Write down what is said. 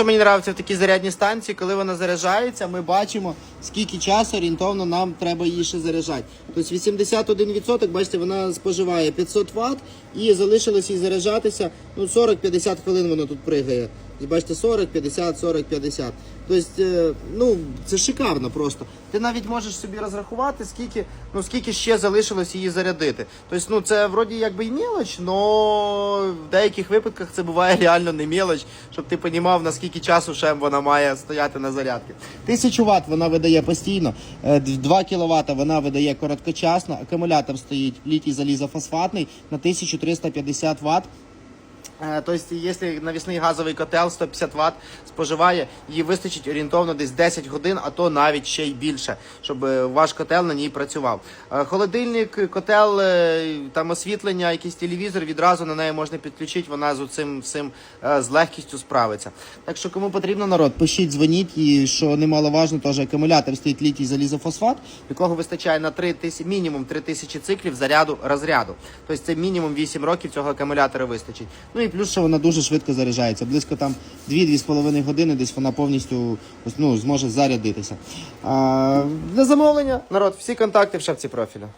Що мені подобається в такій зарядній станції, коли вона заряджається, ми бачимо, скільки часу орієнтовно нам треба її ще заряджати. Тобто 81%, бачите, вона споживає 500 Вт і залишилось їй заряджатися ну, 40-50 хвилин воно тут пригає. І бачите, 40, 50, 40, 50. Тобто, е, ну, це шикарно просто. Ти навіть можеш собі розрахувати, скільки, ну, скільки ще залишилось її зарядити. Тобто, ну, це вроді якби і мелоч, але в деяких випадках це буває реально не мелоч, щоб ти розумів, наскільки часу ще вона має стояти на зарядці. 1000 Вт вона видає постійно, е, 2 кВт вона видає короткочасно, акумулятор стоїть літій залізофосфатний на 1350 Вт. Е, Тобто, якщо навісний газовий котел 150 Вт споживає, їй вистачить орієнтовно десь 10 годин, а то навіть ще й більше, щоб е, ваш котел на ній працював. Е, Холодильник, котел, там освітлення, якийсь телевізор, відразу на неї можна підключити, вона з цим всім з легкістю справиться. Так що кому потрібно народ, пишіть, дзвоніть, і що немаловажно, теж акумулятор стоїть літій залізофосфат, якого вистачає на 3 тисячі, мінімум 3 тисячі циклів заряду розряду. Тобто це мінімум 8 років цього акумулятора вистачить. Ну і плюс, що вона дуже швидко заряджається. Близько там 2-2,5 години десь вона повністю ну, зможе зарядитися. А, для замовлення, народ, всі контакти в шапці профіля.